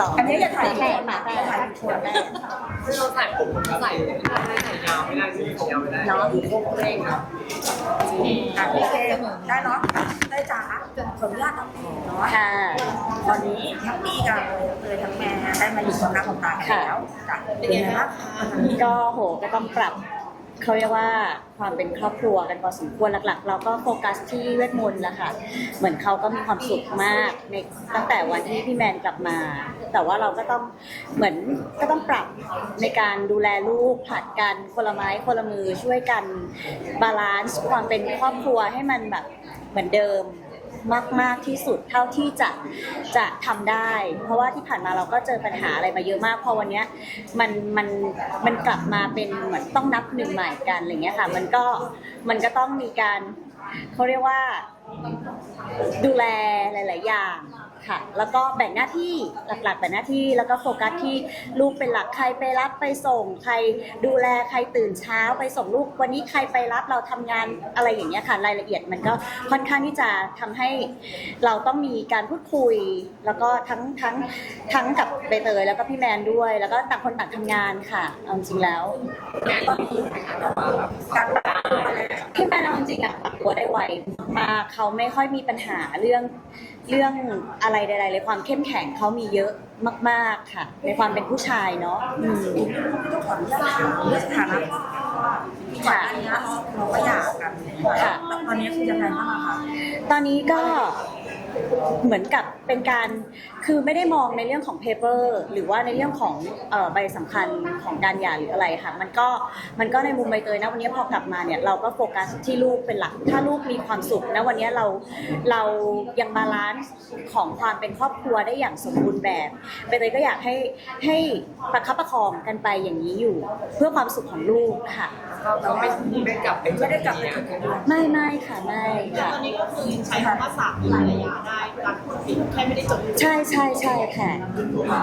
สองอันนี้อย่าถ่ายแม่หมาแม่ถ่ายชวนแม่ซึ่เราใส่ผมใส่ไม่ได้ใส่ยาวไม่ได้ใส่ผมยาวไม่ได้เนาะเร่งนะอะโอเคได้เนาะได้จ้าขออนุญาตน้องพีเนาะค่ะตอนนี้ทั้งปีกับเลยทั้งแม่ได้มาอยู่ตรงหน้าของตาแล้วจ้ะเป็นไงบ้างก็โหก็ต้องปรับ เขาเรียกว่าความเป็นครอบครัวกันพอสมควรหลักๆ เราก็โฟกัสที่เวทมนต์แหละค่ะ เหมือนเขาก็มีความสุขมากในตั้งแต่วันที่พี่แมนกลับมา แต่ว่าเราก็ต้องเหมือนก็ต้องปรับในการดูแลลูกผลัดกันคนละไม้คนละมือช่วยกันบาลานซ์ความเป็นครอบครัวให้มันแบบเหมือนเดิม มาก ๆที่สุดเท่าที่จะจะทำได้ เพราะว่าที่ผ่านมาเราก็เจอปัญหาอะไรมาเยอะมากพอวันเนี้ยมันมันมันกลับมาเป็นเหมือนต้องนับหนึ่งใหม่กันอะไรเงี้ยค่ะ มันก็มันก็ต้องมีการเขาเรียกว่าดูแลหลาย ๆ อย่าง ค่ะ แล้วก็แบ่งหน้าที่หลักๆแบ่งหน้าที่แล้วก็โฟกัสที่ลูกเป็นหลักใครไปรับไปส่ง ใครดูแลใครตื่นเช้าไปส่งลูกวันนี้ใครไปรับเราทำงานอะไรอย่างเงี้ยค่ะรายละเอียดมันก็ค่อนข้างที่จะทำให้เราต้องมีการพูดคุย แล้วก็ทั้งทั้งทั้งกับใบเตยแล้วก็พี่แมนด้วย แล้วก็ต่างคนต่างทำงานค่ะเอาจริงแล้วพี่แมนเอาจริงๆอะปรับตัวได้ไวมากเขาไม่ค่อยมีปัญหาเรื่อง เรื่องอะไรใดๆเลยความเข้มแข็งเขามีเยอะมาก ๆค่ะ ในความเป็นผู้ชายเนาะอืมต้องขออนุญาตถามเรื่องสถานะก่อนหน้านี้เราก็หย่ากันแล้วตอนนี้คือยังไงบ้างอะคะ ตอนนี้ก็ เหมือนกับเป็นการคือไม่ได้มองในเรื่องของ paper หรือว่าในเรื่องของเอ่อใบสำคัญของการหย่าหรืออะไรค่ะ มันก็มันก็ในมุมใบเตยนะวันนี้พอกลับมาเนี่ยเราก็โฟกัสที่ลูกเป็นหลัก ถ้าลูกมีความสุขนะวันนี้เราเรายังบาลานซ์ของความเป็นครอบครัวได้อย่างสมบูรณ์แบบใบเตยก็อยากให้ให้ประคับประคองกันไปอย่างนี้อยู่ เพื่อความสุขของลูกค่ะ เราไม่ได้กลับไปไม่ได้กลับไปจุดเดิมไม่ไม่ค่ะไม่ค่ะ ตอนนี้ก็คือใช้คำว่าสามีภรรยาได้รักคนผิดแค่ไม่ได้จดใช่ใช่ใช่ค่ะ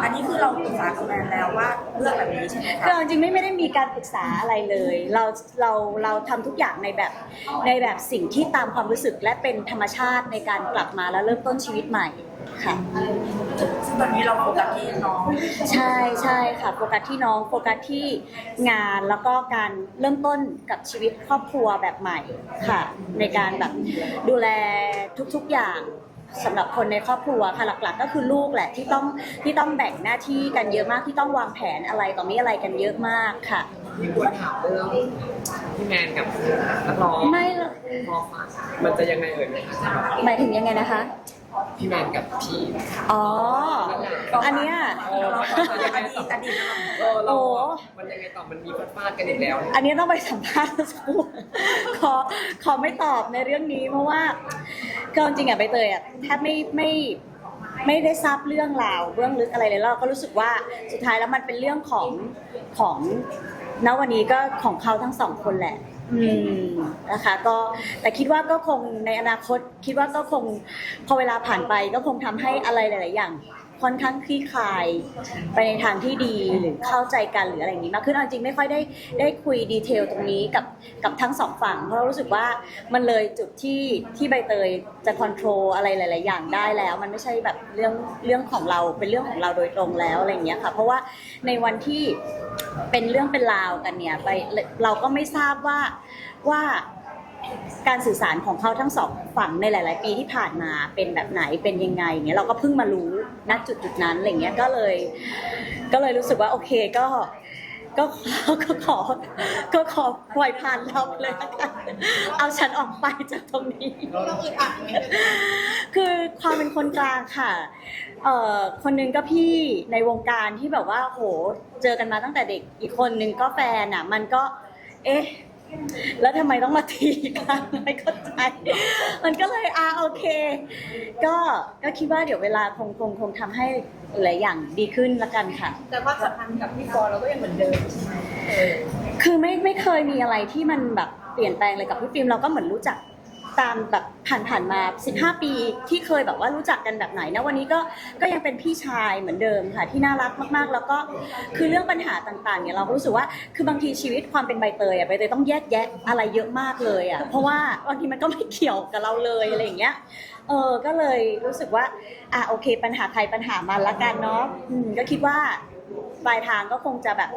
อันนี้คือเราปรึกษากับแฟนแล้วว่า เลือกแบบนี้ใช่ไหมคะคือเอาจริงๆไม่ไม่ได้มีการปรึกษาอะไรเลย เราเราเราทำทุกอย่างในแบบในแบบสิ่งที่ตามความรู้สึกและเป็นธรรมชาติในการกลับมาแล้วเริ่มต้นชีวิตใหม่ค่ะซึ่งตอนนี้เราโฟกัสที่น้อง ใช่ใช่ค่ะโฟกัสที่น้องโฟกัสที่งานแล้วก็การเริ่มต้นกับชีวิตครอบครัวแบบใหม่ค่ะ ในการแบบดูแลทุกๆอย่าง สำหรับคนในครอบครัวค่ะหลัก ๆ ก็คือลูกแหละที่ต้องที่ต้องแบ่งหน้าที่กันเยอะมากที่ต้องวางแผนอะไรต่อมีอะไรกันเยอะมากค่ะ มีคนถามเรื่องพี่แมนกับนักร้องไม่หรอกพอฟังมันจะยังไงเอ่ยนะคะหมายถึงยังไงนะคะ พี่แมนกับพี่อ๋อ อันเนี้ย เอออดีตอดีตเออเราโอ้มันยังไงต่อมันมีฟาดฟาดกันอีกแล้ว อันนี้ต้องไปสัมภาษณ์สักครู่ขอขอไม่ตอบในเรื่องนี้เพราะว่าก็จริงๆอะใบเตยอะแทบไม่ไม่ไม่ได้ทราบเรื่องราวเบื้องลึกอะไรเลยแล้วเราก็รู้สึกว่าสุดท้ายแล้วมันเป็นเรื่องของของณวันนี้ก็ของเขาทั้งสองคนแหละ อืมนะคะก็แต่คิดว่าก็คงในอนาคต คิดว่าก็คงพอเวลาผ่านไปก็คงทำให้อะไรหลาย ๆ อย่าง ค่อนข้างคลี่คลายไปในทางที่ดีหรือเข้าใจกันหรืออะไรอย่างนี้มากขึ้นเอาจริงไม่ค่อยได้ได้คุยดีเทลตรงนี้กับกับทั้งสองฝั่ง เพราะเรารู้สึกว่ามันเลยจุดที่ที่ใบเตยจะควบคุมอะไรหลาย ๆ อย่างได้แล้ว มันไม่ใช่แบบเรื่องเรื่องของเราเป็นเรื่องของเราโดยตรงแล้วอะไรอย่างเงี้ยค่ะ เพราะว่าในวันที่เป็นเรื่องเป็นราวกันเนี่ยไปเราก็ไม่ทราบว่าว่า การสื่อสารของเขาทั้งสองฝั่งในหลาย ๆ ปีที่ผ่านมาเป็นแบบไหนเป็นยังไงเนี่ยเราก็เพิ่งมารู้ณจุดจุดๆนั้นอะไรเงี้ยก็เลย ก็เลยรู้สึกว่าโอเคก็ก็ก็ขอก็ขอปล่อยผ่านเราไปเลยละกันเอาฉันออกไปจากตรงนี้คือความเป็นคนกลางค่ะเอ่อคนหนึงก็พี่ในวงการที่แบบว่าโหเจอกันมาตั้งแต่เด็กอีกคนหนึงก็แฟนอะ มันก็ เอ๊ะ แล้วทำไมต้องมาทีกันไม่เข้าใจ มันก็เลยอ่าโอเค ก็ก็คิดว่าเดี๋ยวเวลาคงคงคงทำให้หลายอย่างดีขึ้นละกันค่ะ แต่ความสัมพันธ์กับพี่ปอเราก็ยังเหมือนเดิมใช่ไหมเออคือไม่ไม่เคยมีอะไรที่มันแบบเปลี่ยนแปลงเลยกับพี่ฟิล์มเราก็เหมือนรู้จัก ตามแบบผ่านๆมา 15 ปีที่เคยแบบว่ารู้จักกันแบบไหนนะวันนี้ก็ก็ยังเป็นพี่ชายเหมือนเดิมค่ะที่น่ารักมากๆ แล้วก็คือเรื่องปัญหาต่างๆเนี่ยเราก็รู้สึกว่าคือบางทีชีวิตความเป็นใบเตยอะใบเตยต้องแยกแยะอะไรเยอะมากเลยอะเพราะว่าบางทีมันก็ไม่เกี่ยวกับเราเลยอะไรอย่างเงี้ยเออก็เลยรู้สึกว่าอะโอเค ปัญหาใครปัญหามันละกันเนาะอืมก็คิดว่า ปลายทางก็คงจะแบบ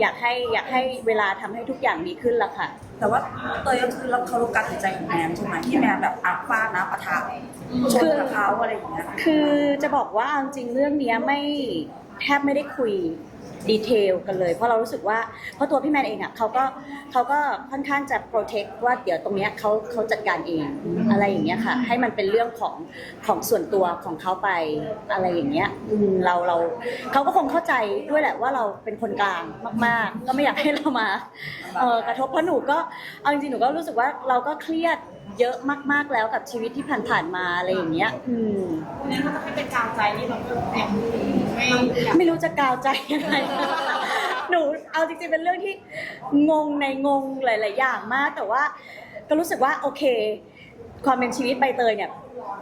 อยากให้อยากให้เวลาทำให้ทุกอย่างดีขึ้นละค่ะ แต่ว่าเตยก็คือเราเคารพการตัดสินใจของแมนใช่ไหมที่แมนแบบอัพฟาดนะปะทะชนกับเขาอะไรอย่างเงี้ยคือจะบอกว่าเอาจริงเรื่องเนี้ยไม่ แทบไม่ได้คุยดีเทลกันเลย เพราะเรารู้สึกว่าเพราะตัวพี่แมนเองอะเขาก็เขาก็ค่อนข้างจะโปรเทคว่าเดี๋ยวตรงเนี้ยเขาเขาจัดการเองอะไรอย่างเงี้ยค่ะ ให้มันเป็นเรื่องของของส่วนตัวของเขาไปอะไรอย่างเงี้ยอืมเราเราเขาก็คงเข้าใจด้วยแหละว่าเราเป็นคนกลางมาก ๆ ก็ไม่อยากให้เรามาเออกระทบเพราะหนูก็เอาจริงๆหนูก็รู้สึกว่าเราก็เครียดเยอะมากๆแล้วกับชีวิตที่ผ่านๆมาอะไรอย่างเงี้ย อืมนี่เขาจะให้เป็นกาวใจนี่เราก็แอบไม่อยากไม่รู้จะกาวใจยังไง หนูเอาจริงๆเป็นเรื่องที่งงในงงหลาย ๆ อย่างมาก แต่ว่าก็รู้สึกว่าโอเค ความเป็นชีวิตใบเตยเนี่ย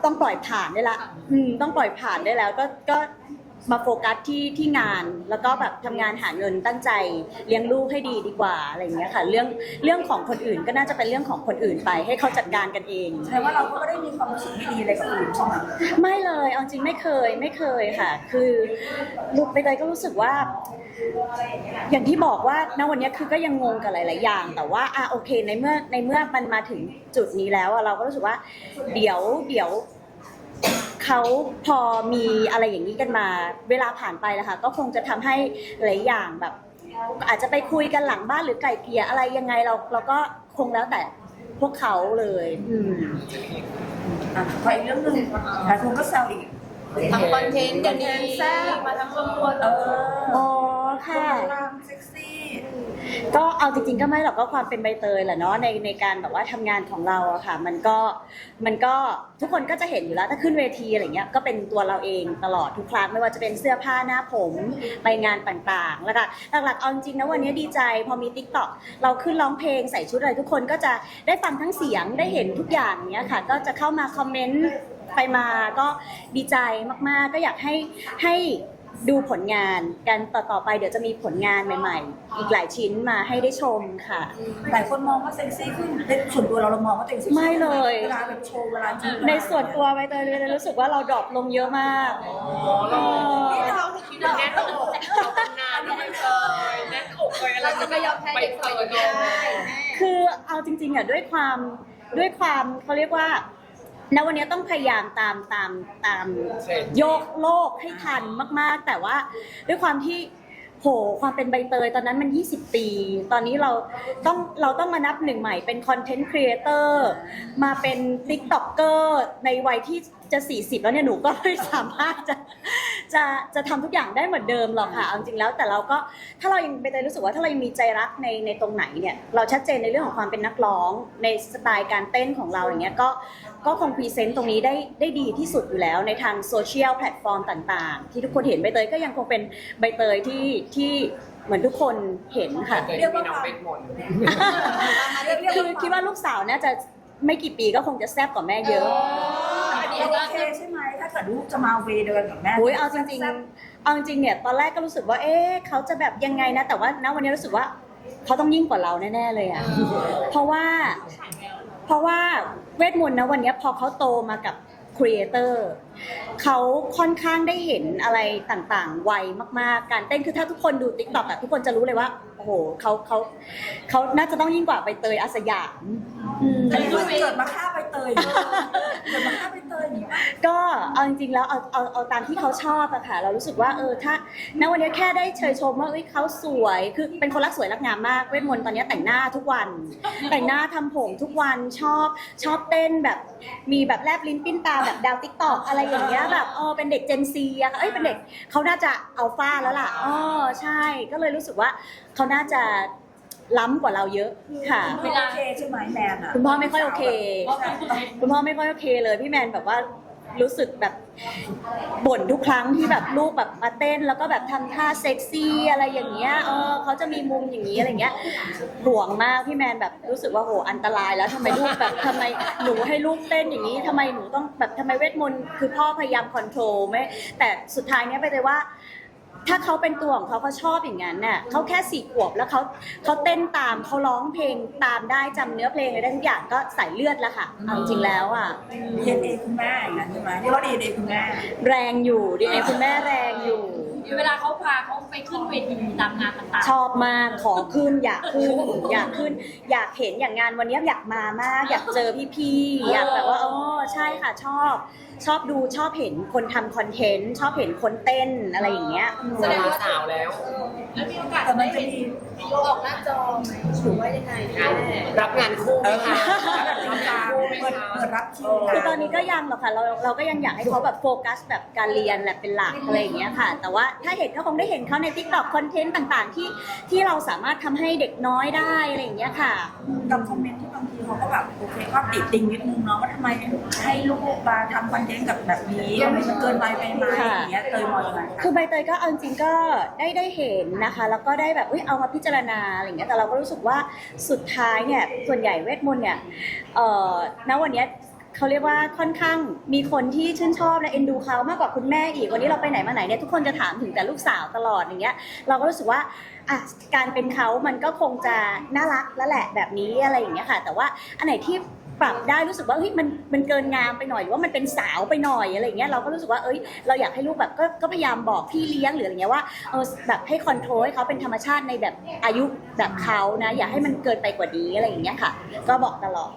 ต้องปล่อยผ่านได้ละ อืม ต้องปล่อยผ่านได้แล้ว ก็ก็ มาโฟกัสที่ที่งานแล้วก็แบบทำงานหาเงินตั้งใจเลี้ยงลูกให้ดีดีกว่าอะไรอย่างเงี้ยค่ะ เรื่องเรื่องของคนอื่นก็น่าจะเป็นเรื่องของคนอื่นไปให้เขาจัดการกันเอง แสดงว่าเราก็ไม่ได้มีความรู้สึกไม่ดีอะไรกับอื่นใช่ไหมไม่เลยเอาจริงไม่เคยไม่เคยค่ะ คือลูกไปเลยก็รู้สึกว่า อย่างที่บอกว่าณวันนี้คือก็ยังงงกับหลาย ๆ อย่าง แต่ว่าอะโอเคในเมื่อในเมื่อมันมาถึงจุดนี้แล้วอะเราก็รู้สึกว่า เดี๋ยวเดี๋ยว เขาพอมีอะไรอย่างนี้กันมา เวลาผ่านไปแล้วค่ะก็คงจะทำให้หลายอย่างแบบ อาจจะไปคุยกันหลังบ้านหรือไก่เกลี่ยอะไรยังไงเราเราก็คงแล้วแต่พวกเขาเลย อืมอะพออีกเรื่องหนึ่งหลายคนก็แซวอีกทำคอนเทนต์เดี๋ยวนี้มาทำครอบครัวเอเออออ๋อค่ะรามเซ็กซี่ ก็เอาจริงๆก็ไม่หรอกก็ความเป็นใบเตยแหละเนาะในในการแบบว่าทำงานของเราอะค่ะ มันก็มันก็ทุกคนก็จะเห็นอยู่แล้วถ้าขึ้นเวทีอะไรเงี้ยก็เป็นตัวเราเองตลอดทุกครั้งไม่ว่าจะเป็นเสื้อผ้าหน้าผมไปงานต่างๆ แล้วก็หลักๆเอาจริงๆนะวันนี้ดีใจพอมีติ๊กต็อกเราขึ้นร้องเพลงใส่ชุดอะไรทุกคนก็จะได้ฟังทั้งเสียงได้เห็นทุกอย่างเนี้ยค่ะ ก็จะเข้ามาคอมเมนต์ไปมาก็ดีใจมากๆ ก็อยากให้ให้ ดูผลงานกันต่อๆไปเดี๋ยวจะมีผลงานใหม่ ๆ อีกหลายชิ้นมาให้ได้ชมค่ะ หลายคนมองว่าเซ็กซี่ขึ้นในส่วนตัวเราเรามองว่าตัวเองเซ็กซี่ไม่เลย เวลาแบบโชว์เวลาจริงในส่วนตัวใบเตยเลยรู้สึกว่าเราดรอปลงเยอะมากเออเราคิดว่าแน่นอกเราทำงานไม่เคยแน่นอกเลยอะไรเราจะไม่ยอมแพ้เด็กคนนี้ได้คือเอาจริงๆอะด้วยความด้วยความเขาเรียกว่า ณวันนี้ต้องพยายามตามตามตามโยกโลกให้ทันมาก ๆ แต่ว่าด้วยความที่โหความเป็นใบเตยตอนนั้นมัน 20 ปี ตอนนี้เราต้องเราต้องมานับหนึ่งใหม่เป็นคอนเทนต์ครีเอเตอร์มาเป็นติ๊กต็อกเกอร์ในวัยที่ จะ 40 แล้วเนี่ยหนูก็ไม่สามารถจะจะจะทำทุกอย่างได้เหมือนเดิมหรอกค่ะเอาจริงๆแล้วแต่เราก็ถ้าเรายังไปเตยรู้สึกว่าถ้าเรายังมีใจรักในในตรงไหนเนี่ยเราชัดเจนในเรื่องของความเป็นนักร้องในสไตล์การเต้นของเราอย่างเงี้ยก็ก็คงพรีเซนต์ตรงนี้ได้ได้ดีที่สุดอยู่แล้วในทางโซเชียลแพลตฟอร์มต่างๆ ที่ทุกคนเห็นใบเตยก็ยังคงเป็นใบเตยที่ที่เหมือนทุกคนเห็นค่ะ เรียกว่าน้องเป็นหมดคือคิดว่าลูกสาวน่าจะไม่กี่ปีก็คงจะแซ่บกว่าแม่เยอะ อันนี้โอเคใช่ไหมถ้าเกิดลูกจะมาเวย์เดินกับแม่โอ้ยเอาจริงๆเอาจริงๆเนี่ยตอนแรกก็รู้สึกว่า เอ๊ะเขาจะแบบยังไงนะ แต่ว่าณวันนี้รู้สึกว่าเขาต้องยิ่งกว่าเราแน่ๆเลยอะเพราะว่า เพราะว่าเวทมนต์นะวันนี้พอเขาโตมากับครีเอเตอร์เขาค่อนข้างได้เห็นอะไรต่างๆ ไวมากๆ การเต้นคือถ้าทุกคนดูติ๊กต็อกอะทุกคนจะรู้เลยว่า โอ้โหเขาเขาเขาน่าจะต้องยิ่งกว่าใบเตยอาสยามอืมอันนี้คือเกิดมาฆ่าใยเกิดมาฆ่าใบเตยอย่างนี้ป่ะก็เอาจริงๆแล้วเอาเอาเอาตามที่เขาชอบอะค่ะ เรารู้สึกว่าเออถ้าณวันนี้แค่ได้เชยชมว่าเอ้ยเขาสวยคือเป็นคนรักสวยรักงามมากเวทมนต์ตอนนี้แต่งหน้าทุกวัน แต่งหน้าทำผมทุกวันชอบชอบเต้นแบบมีแบบแลบลิ้นปิ้นตาแบบดาวติ๊กตอกอะไรอย่างเงี้ยแบบเออเป็นเด็กเจนซีอะค่ะเอ้ยเป็นเด็กเขาน่าจะเอาฟ้าแล้วล่ะอ๋อใช่ก็เลยรู้สึกว่าเขาน่าจะ ล้ำกว่าเราเยอะค่ะคุณพ่อโอเคใช่ไหมแมนอะคุณพ่อไม่ค่อยโอเคใช่คุณพ่อไม่ค่อยโอเคเลย พี่แมนแบบว่ารู้สึกแบบบ่นทุกครั้งที่แบบลูกแบบมาเต้นแล้วก็แบบทำท่าเซ็กซี่อะไรอย่างเงี้ยเออเขาจะมีมุมอย่างนี้อะไรเงี้ยห่วงมากพี่แมนแบบรู้สึกว่าโหอันตรายแล้วทำไมลูกแบบทำไมหนูให้ลูกเต้นอย่างนี้ทำไมหนูต้องแบบทำไมเวทมนต์คือพ่อพยายามคอนโทรลไม่แต่สุดท้ายเนี้ยไปเลยว่า ถ้าเขาเป็นตัวของเขาเขาชอบอย่างนั้นน่ะเขาแค่สี่ขวบแล้วเขาเขาเต้นตามเขาร้องเพลงตามได้จำเนื้อเพลงอะไรได้ทุกอย่างก็ใส่เลือดแล้วค่ะเอาจริงๆแล้วอะดีเอ็นเอคุณแม่อย่างนั้นใช่ไหมเรียกว่าดีเอ็นเอคุณแม่แรงอยู่ดีไอคุณแม่แรงอยู่ เวลาเขาพาเขาไปขึ้นเวทีตามงานต่างชอบมากขอขึ้นอยากขึ้น อยากขึ้น อยากเห็นอย่างงานวันนี้อยากมามาก อยากเจอพี่ๆอยากแบบว่าอ๋อใช่ค่ะชอบ ชอบดูชอบเห็นคนทำคอนเทนต์ชอบเห็นคนเต้นอะไรอย่างเงี้ย แสดงว่าสาวแล้วๆแล้วมีโอกาสแต่มันจะมีออกหน้าจอหรือว่ายังไงงานรับงานคู่ไหเอมอคะทำการเปิดเปิดรับคิวคือตอนนี้ก็ยังหรอกค่ะเราเราก็ยังอยากให้เขาแบบโฟกัสแบบการเรียนแหละเป็นหลักอะไรอย่างเงี้ยค่ะ แต่ว่าถ้าเห็นก็คงได้เห็นเขาในทิกตอกคอนเทนต์ต่างๆ ที่ที่เราสามารถทำให้เด็กน้อยได้อะไรอย่างเงี้ยค่ะ กับคอมเมนต์ที่บางทีเขาก็แบบโอเคก็ติดติงนิดนึงเนาะว่าทำไมให้ลูกมาทำคอนเทนต์กับแบบนี้มันเกินไปไหมไหมอย่างเงี้ยเตยมองยังไงคะคือใบเตยก็เอาจริงๆก็ได้ได้เห็นนะคะ แล้วก็ได้แบบเอ้ยเอามาพิจารณาอะไรอย่างเงี้ยแต่เราก็รู้สึกว่าสุดท้ายเนี่ยส่วนใหญ่เวทมนต์เนี่ยเอ่อณวันเนี้ยเขาเรียกว่าค่อนข้างมีคนที่ชื่นชอบและเอ็นดูเขามากกว่าคุณแม่อีกวันนี้เราไปไหนมาไหนเนี่ยทุกคนจะถามถึงแต่ลูกสาวตลอดอย่างเงี้ยเราก็รู้สึกว่าอะการเป็นเขามันก็คงจะน่ารักแล้วแหละแบบนี้อะไรอย่างเงี้ยค่ะ แต่ว่าอันไหนที่ ปรับได้รู้สึกว่าเฮ้ยมันมันเกินงามไปหน่อยหรือว่ามันเป็นสาวไปหน่อยอะไรอย่างเงี้ยเราก็รู้สึกว่าเอ้ยเราอยากให้ลูกแบบก็ก็พยายามบอกพี่เลี้ยงหรืออะไรเงี้ยว่าเออแบบให้คอนโทรลให้เขาเป็นธรรมชาติในแบบอายุแบบเขานะ อย่าให้มันเกินไปกว่านี้อะไรอย่างเงี้ยค่ะ ก็บอกตลอด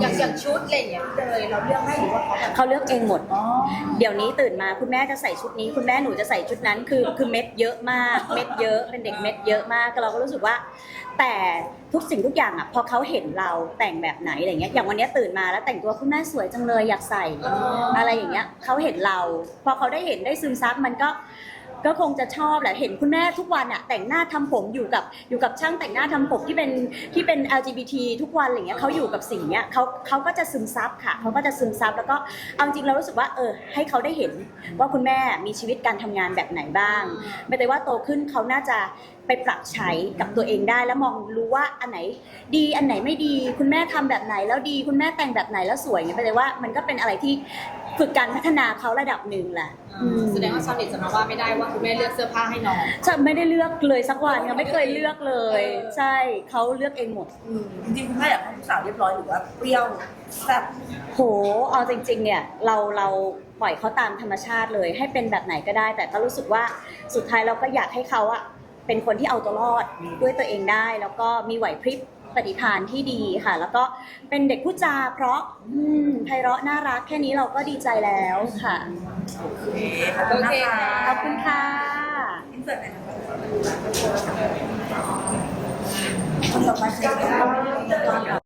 อย่างอย่างชุดอะไรอย่างเงี้ยเลยเราเลือกให้หรือว่าเขาแบบเขาเลือกเองหมด อ๋อเดี๋ยวนี้ตื่นมาคุณแม่จะใส่ชุดนี้ คุณแม่หนูจะใส่ชุดนั้นคือคือเม็ดเยอะมากเม็ดเยอะเป็นเด็กเม็ดเยอะมากก็เราก็รู้สึกว่า แต่ทุกสิ่งทุกอย่างอะพอเขาเห็นเราแต่งแบบไหนอะไรเงี้ยอย่างวันนี้ตื่นมาแล้วแต่งตัวคุณแม่สวยจังเลยอยากใส่ อะไรอย่างเงี้ยเขาเห็นเรา พอเขาได้เห็นได้ซึมซับมันก็ ก็คงจะชอบแหละเห็นคุณแม่ทุกวันอะแต่งหน้าทำผมอยู่กับอยู่กับช่างแต่งหน้าทำผมที่เป็นที่เป็น LGBT ทุกวันอะไรเงี้ยเขาอยู่กับสิ่งเนี้ยเขาเขาก็จะซึมซับค่ะเขาก็จะซึมซับแล้วก็เอาจริงเรารู้สึกว่าเออให้เขาได้เห็นว่าคุณแม่มีชีวิตการทำงานแบบไหนบ้าง ไม่แต่ว่าโตขึ้นเขาน่าจะไปปรับใช้กับตัวเองได้แล้วมองรู้ว่าอันไหนดีอันไหนไม่ดีคุณแม่ทำแบบไหนแล้วดีคุณแม่แต่งแบบไหนแล้วสวยเนี่ยไปเลยว่ามันก็เป็นอะไรที่ ฝึกการพัฒนาเขาระดับหนึ่งแหละอืมแสดงว่าชาวเน็ตจะมาว่าไม่ได้ว่าคุณแม่เลือกเสื้อผ้าให้น้องฉันไม่ได้เลือกเลยสักวันค่ะไม่เคยเลือกเลย ใช่เขาเลือกเองหมดจริงๆคุณแม่อยากให้ลูกสาวเรียบร้อยหรือว่าเปรี้ยวแซ่บโห เอาจริง ๆ เนี่ยเราเราปล่อยเขาตามธรรมชาติเลย ให้เป็นแบบไหนก็ได้ แต่ก็รู้สึกว่าสุดท้ายเราก็อยากให้เขาอะเป็นคนที่เอาตัวรอดด้วยตัวเองได้ แล้วก็มีไหวพริบ ปฏิภาณที่ดีค่ะ แล้วก็เป็นเด็กผู้จา เพราะอืมไพเราะน่ารักแค่นี้เราก็ดีใจแล้วค่ะ โอเคขอบคุณนะคะขอบคุณค่ะ อินเสิร์ตหน่อยนะคะคนต่อไปใครคะ